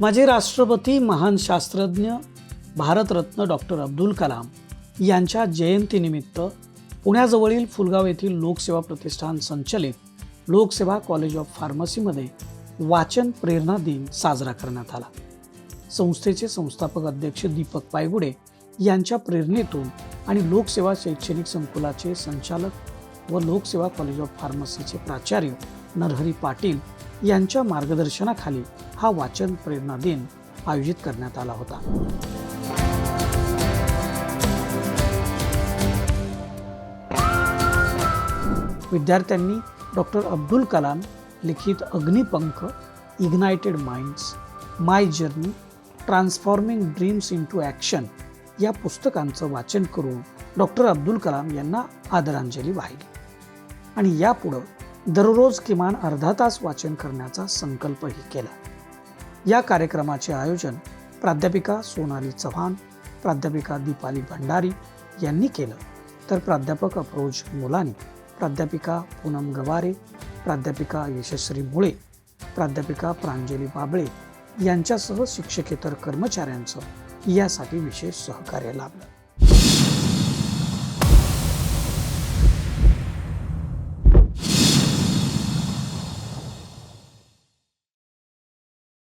माजी राष्ट्रपती महान शास्त्रज्ञ भारतरत्न डॉक्टर अब्दुल कलाम यांच्या जयंतीनिमित्त पुण्याजवळील फुलगाव येथील लोकसेवा प्रतिष्ठान संचलित लोकसेवा कॉलेज ऑफ फार्मसीमध्ये वाचन प्रेरणा दिन साजरा करण्यात आला. संस्थेचे संस्थापक अध्यक्ष दीपक पायगुडे यांच्या प्रेरणेतून आणि लोकसेवा शैक्षणिक संकुलाचे संचालक व लोकसेवा कॉलेज ऑफ फार्मसीचे प्राचार्य नरहरी पाटील यांच्या मार्गदर्शनाखाली हा वाचन प्रेरणा दिन आयोजित करण्यात आला होता. विद्यार्थ्यांनी डॉक्टर अब्दुल कलाम लिखित Agnipankh ignited minds my journey transforming dreams into action या पुस्तकांचं वाचन करून डॉक्टर अब्दुल कलाम यांना आदरांजली वाहिली. आणि यापुढं दररोज किमान अर्धा तास वाचन करण्याचा संकल्पही केला. या कार्यक्रमाचे आयोजन प्राध्यापिका सोनाली चव्हाण प्राध्यापिका दीपाली भंडारी यांनी केलं. तर प्राध्यापक अप्रोज मुलानी प्राध्यापिका पूनम गवारे प्राध्यापिका यशस्वी मुळे प्राध्यापिका प्रांजली बाबळे यांच्यासह शिक्षकेतर कर्मचाऱ्यांचं यासाठी विशेष सहकार्य लाभलं.